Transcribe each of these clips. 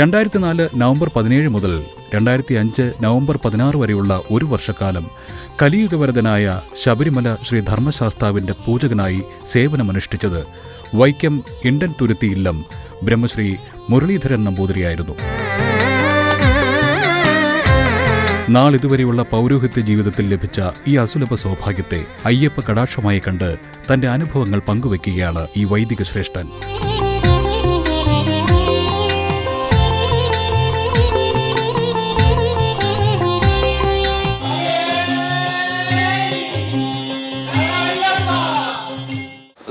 രണ്ടായിരത്തി നാല് നവംബർ പതിനേഴ് മുതൽ രണ്ടായിരത്തി അഞ്ച് നവംബർ പതിനാറ് വരെയുള്ള ഒരു വർഷക്കാലം കലിയുഗവരതനായ ശബരിമല ശ്രീ ധർമ്മശാസ്താവിന്റെ പൂജകനായി സേവനമനുഷ്ഠിച്ചത് വൈക്കം ഇണ്ടൻ തുരുത്തി ഇല്ലം ബ്രഹ്മശ്രീ മുരളീധരൻ നമ്പൂതിരിയായിരുന്നു. നാളിതുവരെയുള്ള പൗരോഹിത്യ ജീവിതത്തിൽ ലഭിച്ച ഈ അസുലഭ സൗഭാഗ്യത്തെ അയ്യപ്പ കടാക്ഷമായി കണ്ട് തന്റെ അനുഭവങ്ങൾ പങ്കുവെക്കുകയാണ് ഈ വൈദിക ശ്രേഷ്ഠൻ.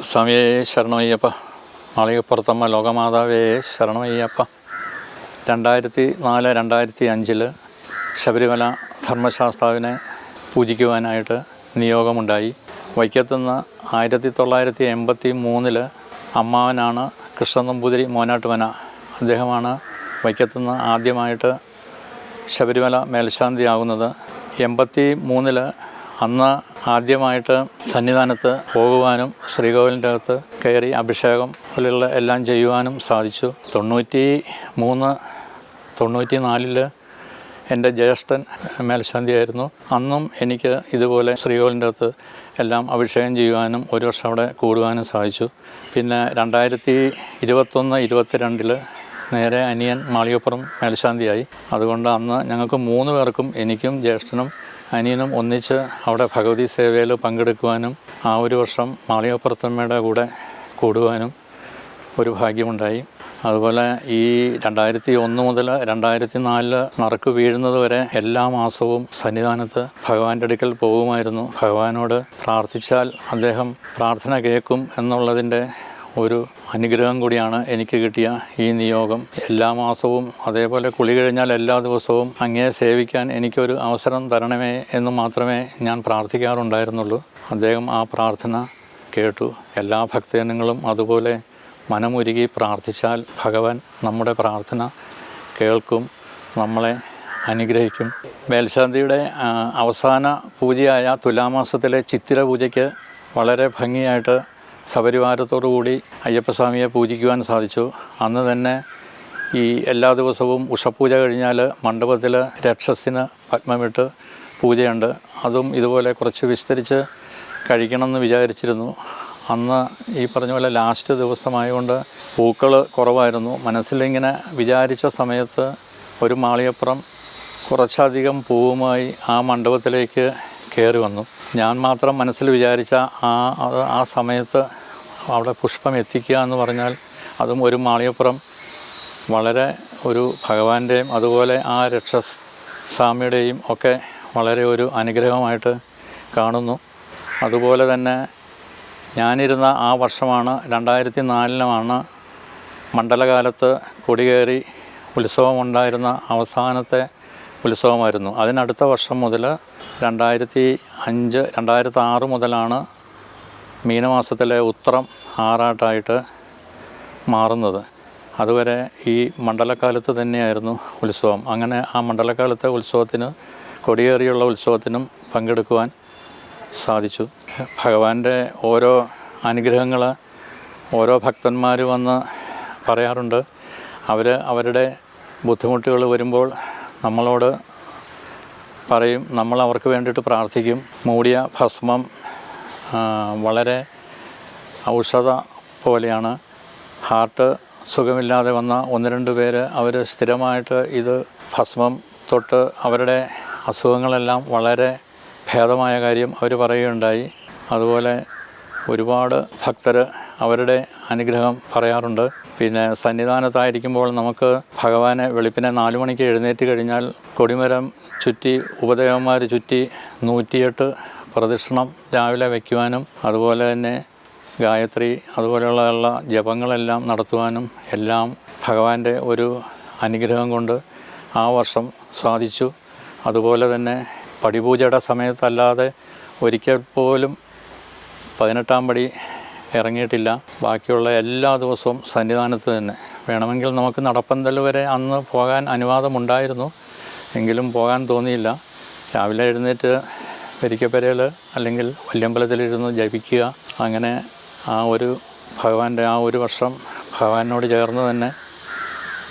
സ്വാമിയേ ശരണമയ്യപ്പ. മാളികപ്പുറത്തമ്മ ലോകമാതാവേ ശരണമയ്യപ്പ. രണ്ടായിരത്തി നാല് രണ്ടായിരത്തി അഞ്ചിൽ ശബരിമല ധർമ്മശാസ്താവിനെ പൂജിക്കുവാനായിട്ട് നിയോഗമുണ്ടായി. വൈക്കത്തുനിന്ന് ആയിരത്തി തൊള്ളായിരത്തി എൺപത്തി മൂന്നിൽ അമ്മാവനാണ് കൃഷ്ണൻ നമ്പൂതിരി മോനാട്ടുമന. അദ്ദേഹമാണ് വൈക്കത്തുനിന്ന് ആദ്യമായിട്ട് ശബരിമല മേൽശാന്തിയാകുന്നത്. എൺപത്തി മൂന്നിൽ അന്ന് ആദ്യമായിട്ട് സന്നിധാനത്ത് പോകുവാനും ശ്രീകോവിലിന്റെ അകത്ത് കയറി അഭിഷേകം പോലെയുള്ള എല്ലാം ചെയ്യുവാനും സാധിച്ചു. തൊണ്ണൂറ്റി മൂന്ന് തൊണ്ണൂറ്റി നാലിൽ എന്റെ ജ്യേഷ്ഠൻ മേൽശാന്തിയായിരുന്നു. അന്നും എനിക്ക് ഇതുപോലെ ശ്രീകോവിലിന്റെ അകത്ത് എല്ലാം അഭിഷേകം ചെയ്യുവാനും ഒരു വർഷം അവിടെ കൂടുവാനും സാധിച്ചു. പിന്നെ രണ്ടായിരത്തി ഇരുപത്തൊന്ന് ഇരുപത്തിരണ്ടിൽ നേരെ അനിയൻ മാളികപ്പുറം മേൽശാന്തിയായി. അതുകൊണ്ട് അന്ന് ഞങ്ങൾക്ക് മൂന്ന് പേർക്കും എനിക്കും ജ്യേഷ്ഠനും അനിയനും ഒന്നിച്ച് അവിടെ ഭഗവതി സേവയിൽ പങ്കെടുക്കുവാനും ആ ഒരു വർഷം മാളികപ്പുറത്തമ്മയുടെ കൂടെ കൂടുവാനും ഒരു ഭാഗ്യമുണ്ടായി. അതുപോലെ ഈ രണ്ടായിരത്തി ഒന്ന് മുതൽ രണ്ടായിരത്തി നാലിൽ നറുക്ക് വീഴുന്നത് വരെ എല്ലാ മാസവും സന്നിധാനത്ത് ഭഗവാന്റെ അടുക്കൽ പോകുമായിരുന്നു. ഭഗവാനോട് പ്രാർത്ഥിച്ചാൽ അദ്ദേഹം പ്രാർത്ഥന കേൾക്കും എന്നുള്ളതിന്റെ ഒരു അനുഗ്രഹം കൂടിയാണ് എനിക്ക് കിട്ടിയ ഈ നിയോഗം. എല്ലാ മാസവും അതേപോലെ കുളി കഴിഞ്ഞാൽ എല്ലാ ദിവസവും അങ്ങേ സേവിക്കാൻ എനിക്കൊരു അവസരം തരണമേ എന്ന് മാത്രമേ ഞാൻ പ്രാർത്ഥിക്കാറുണ്ടായിരുന്നുള്ളൂ. അദ്ദേഹം ആ പ്രാർത്ഥന കേട്ടു. എല്ലാ ഭക്തജനങ്ങളും അതുപോലെ മനമുരുകി പ്രാർത്ഥിച്ചാൽ ഭഗവാൻ നമ്മുടെ പ്രാർത്ഥന കേൾക്കും നമ്മളെ അനുഗ്രഹിക്കും. മേൽശാന്തിയുടെ അവസാന പൂജയായ തുലാമാസത്തിലെ ചിത്തിര പൂജയ്ക്ക് വളരെ ഭംഗിയായിട്ട് സപരിവാരത്തോടുകൂടി അയ്യപ്പസ്വാമിയെ പൂജിക്കുവാൻ സാധിച്ചു. അന്ന് തന്നെ ഈ എല്ലാ ദിവസവും ഉഷപൂജ കഴിഞ്ഞാൽ മണ്ഡപത്തിൽ രക്ഷസിന് പത്മമിട്ട് പൂജയുണ്ട്. അതും ഇതുപോലെ കുറച്ച് വിസ്തരിച്ച് കഴിക്കണമെന്ന് വിചാരിച്ചിരുന്നു. അന്ന് ഈ പറഞ്ഞ പോലെ ലാസ്റ്റ് ദിവസമായതുകൊണ്ട് പൂക്കൾ കുറവായിരുന്നു. മനസ്സിലിങ്ങനെ വിചാരിച്ച സമയത്ത് ഒരു മാളിയപ്പുറം കുറച്ചധികം പൂവുമായി ആ മണ്ഡപത്തിലേക്ക് കയറി വന്നു. ഞാൻ മാത്രം മനസ്സിൽ വിചാരിച്ച ആ ആ സമയത്ത് അവിടെ പുഷ്പം എത്തിക്കുക എന്ന് പറഞ്ഞാൽ അതും ഒരു മാളിയപ്പുറം വളരെ ഒരു ഭഗവാന്റെയും അതുപോലെ ആ രക്ഷസ് സ്വാമിയുടെയും ഒക്കെ വളരെ ഒരു അനുഗ്രഹമായിട്ട് കാണുന്നു. അതുപോലെ തന്നെ ഞാനിരുന്ന ആ വർഷമാണ് രണ്ടായിരത്തി നാലിലുമാണ് മണ്ഡലകാലത്ത് കൊടികയറി ഉത്സവമുണ്ടായിരുന്ന അവസാനത്തെ ഉത്സവമായിരുന്നു. അതിനടുത്ത വർഷം മുതൽ രണ്ടായിരത്തി അഞ്ച് രണ്ടായിരത്തി ആറ് മുതലാണ് മീനമാസത്തിലെ ഉത്രം ആറാട്ടായിട്ട് മാറുന്നത്. അതുവരെ ഈ മണ്ഡലക്കാലത്ത് തന്നെയായിരുന്നു ഉത്സവം. അങ്ങനെ ആ മണ്ഡലക്കാലത്തെ ഉത്സവത്തിന് കൊടിയേറിയുള്ള ഉത്സവത്തിനും പങ്കെടുക്കുവാൻ സാധിച്ചു. ഭഗവാന്റെ ഓരോ അനുഗ്രഹങ്ങൾ ഓരോ ഭക്തന്മാർ വന്ന് പറയാറുണ്ട്. അവർ അവരുടെ ബുദ്ധിമുട്ടുകൾ വരുമ്പോൾ നമ്മളോട് പറയും. നമ്മൾ അവർക്ക് വേണ്ടിയിട്ട് പ്രാർത്ഥിക്കും. മൂടിയ ഭസ്മം വളരെ ഔഷധ പോലെയാണ്. ഹാർട്ട് സുഖമില്ലാതെ വന്ന ഒന്ന് രണ്ട് പേര് അവർ സ്ഥിരമായിട്ട് ഇത് ഭസ്മം തൊട്ട് അവരുടെ അസുഖങ്ങളെല്ലാം വളരെ ഭേദമായ കാര്യം അവർ പറയുകയുണ്ടായി. അതുപോലെ ഒരുപാട് ഭക്തർ അവരുടെ അനുഗ്രഹം പറയാറുണ്ട്. പിന്നെ സന്നിധാനത്തായിരിക്കുമ്പോൾ നമുക്ക് ഭഗവാനെ വെളുപ്പിനെ നാലു മണിക്ക് എഴുന്നേറ്റ് കഴിഞ്ഞാൽ കൊടിമരം ചുറ്റി ഉപദേവന്മാർ ചുറ്റി നൂറ്റിയെട്ട് പ്രദക്ഷിണം രാവിലെ വയ്ക്കുവാനും അതുപോലെ തന്നെ ഗായത്രി അതുപോലെയുള്ള ജപങ്ങളെല്ലാം നടത്തുവാനും എല്ലാം ഭഗവാന്റെ ഒരു അനുഗ്രഹം കൊണ്ട് ആ വർഷം സാധിച്ചു. അതുപോലെ തന്നെ പടിപൂജയുടെ സമയത്തല്ലാതെ ഒരിക്കൽ പോലും പതിനെട്ടാം പടി ഇറങ്ങിയിട്ടില്ല. ബാക്കിയുള്ള എല്ലാ ദിവസവും സന്നിധാനത്ത് തന്നെ. വേണമെങ്കിൽ നമുക്ക് നടപ്പന്തൽ വരെ അന്ന് പോകാൻ അനുവാദമുണ്ടായിരുന്നു. എങ്കിലും പോകാൻ തോന്നിയില്ല. രാവിലെ എഴുന്നേറ്റ് പെരിക്കപ്പരയിൽ അല്ലെങ്കിൽ വല്യമ്പലത്തിലിരുന്ന് ജപിക്കുക. അങ്ങനെ ആ ഒരു ഭഗവാന്റെ ആ ഒരു വർഷം ഭഗവാനോട് ചേർന്ന് തന്നെ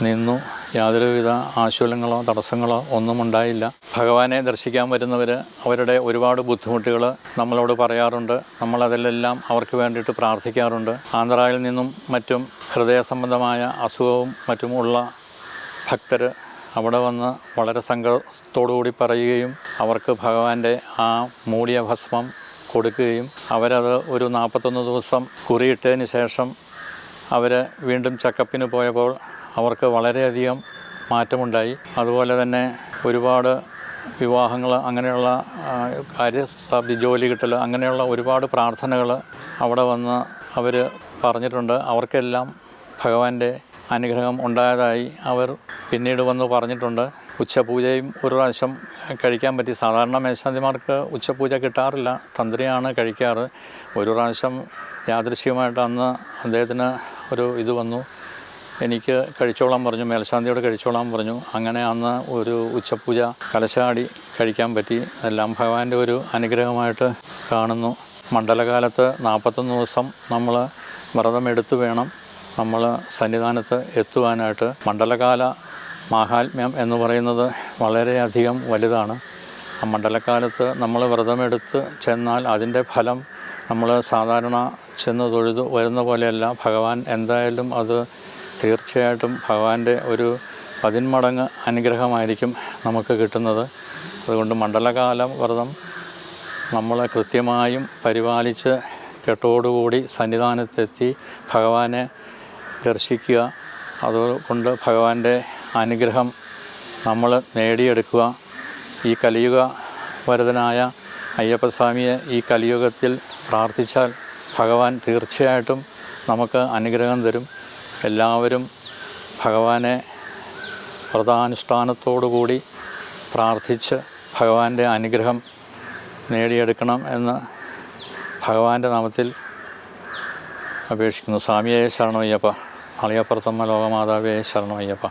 നിന്നു. യാതൊരുവിധ ആശൂലങ്ങളോ തടസ്സങ്ങളോ ഒന്നും ഉണ്ടായില്ല ഭഗവാനെ ദർശിക്കാൻ വരുന്നവർ അവരുടെ ഒരുപാട് ബുദ്ധിമുട്ടുകൾ നമ്മളോട് പറയാറുണ്ട്. നമ്മളതിലെല്ലാം അവർക്ക് വേണ്ടിയിട്ട് പ്രാർത്ഥിക്കാറുണ്ട്. ആന്ധ്രയിൽ നിന്നും മറ്റും ഹൃദയ സംബന്ധമായ അസുഖവും മറ്റും ഉള്ള ഭക്തർ അവിടെ വന്ന് വളരെ സങ്കടത്തോടുകൂടി പറയുകയും അവർക്ക് ഭഗവാന്റെ ആ മൂടിയ ഭസ്മം കൊടുക്കുകയും അവരത് ഒരു നാൽപ്പത്തൊന്ന് ദിവസം കുറിയിട്ടതിന് ശേഷം അവർ വീണ്ടും ചെക്കപ്പിന് പോയപ്പോൾ അവർക്ക് വളരെയധികം മാറ്റമുണ്ടായി. അതുപോലെ തന്നെ ഒരുപാട് വിവാഹങ്ങൾ അങ്ങനെയുള്ള കാര്യ കാര്യസാധ്യ ജോലി കിട്ടൽ അങ്ങനെയുള്ള ഒരുപാട് പ്രാർത്ഥനകൾ അവിടെ വന്ന് അവർ പറഞ്ഞിട്ടുണ്ട്. അവർക്കെല്ലാം ഭഗവാന്റെ അനുഗ്രഹം ഉണ്ടായതായി അവർ പിന്നീട് വന്ന് പറഞ്ഞിട്ടുണ്ട്. ഉച്ചപൂജയും ഒരു പ്രാവശ്യം കഴിക്കാൻ പറ്റി. സാധാരണ മേശാന്തിമാർക്ക് ഉച്ചപൂജ കിട്ടാറില്ല. തന്ത്രിയാണ് കഴിക്കാറ്. ഒരു പ്രാവശ്യം യാദൃശ്യമായിട്ട് അന്ന് അദ്ദേഹത്തിന് ഒരു ഇത് വന്നു. എനിക്ക് കഴിച്ചോളാൻ പറഞ്ഞു. മേൽശാന്തിയോട് കഴിച്ചോളാൻ പറഞ്ഞു. അങ്ങനെ അന്ന് ഒരു ഉച്ചപൂജ കലശാടി കഴിക്കാൻ പറ്റി. എല്ലാം ഭഗവാന്റെ ഒരു അനുഗ്രഹമായിട്ട് കാണുന്നു. മണ്ഡലകാലത്ത് നാൽപ്പത്തൊന്ന് ദിവസം നമ്മൾ വ്രതമെടുത്തു വേണം. നമ്മൾ സന്നിധാനത്ത് എത്തുവാനായിട്ട് മണ്ഡലകാല മാഹാത്മ്യം എന്ന് പറയുന്നത് വളരെയധികം വലുതാണ്. ആ മണ്ഡലക്കാലത്ത് നമ്മൾ വ്രതമെടുത്ത് ചെന്നാൽ അതിന്റെ ഫലം നമ്മൾ സാധാരണ ചെന്ന് തൊഴുതു വരുന്ന പോലെയല്ല. ഭഗവാൻ എന്തായാലും അത് തീർച്ചയായിട്ടും ഭഗവാന്റെ ഒരു പതിന്മടങ്ങ് അനുഗ്രഹമായിരിക്കും നമുക്ക് കിട്ടുന്നത്. അതുകൊണ്ട് മണ്ഡലകാല വ്രതം നമ്മൾ കൃത്യമായും പരിപാലിച്ച് കെട്ടോടുകൂടി സന്നിധാനത്തെത്തി ഭഗവാനെ ദർശിക്കുക. അതുകൊണ്ട് ഭഗവാന്റെ അനുഗ്രഹം നമ്മൾ നേടിയെടുക്കുക. ഈ കലിയുഗ വരതനായ അയ്യപ്പസ്വാമിയെ ഈ കലിയുഗത്തിൽ പ്രാർത്ഥിച്ചാൽ ഭഗവാൻ തീർച്ചയായിട്ടും നമുക്ക് അനുഗ്രഹം തരും. എല്ലാവരും ഭഗവാനെ വ്രതാനുഷ്ഠാനത്തോടുകൂടി പ്രാർത്ഥിച്ച് ഭഗവാന്റെ അനുഗ്രഹം നേടിയെടുക്കണം എന്ന് ഭഗവാന്റെ നാമത്തിൽ അപേക്ഷിക്കുന്നു. സ്വാമിയെ ശരണമയ്യപ്പ. അളിയപ്പുറത്തമ്മ ലോകമാതാവേ ശരണമയ്യപ്പ.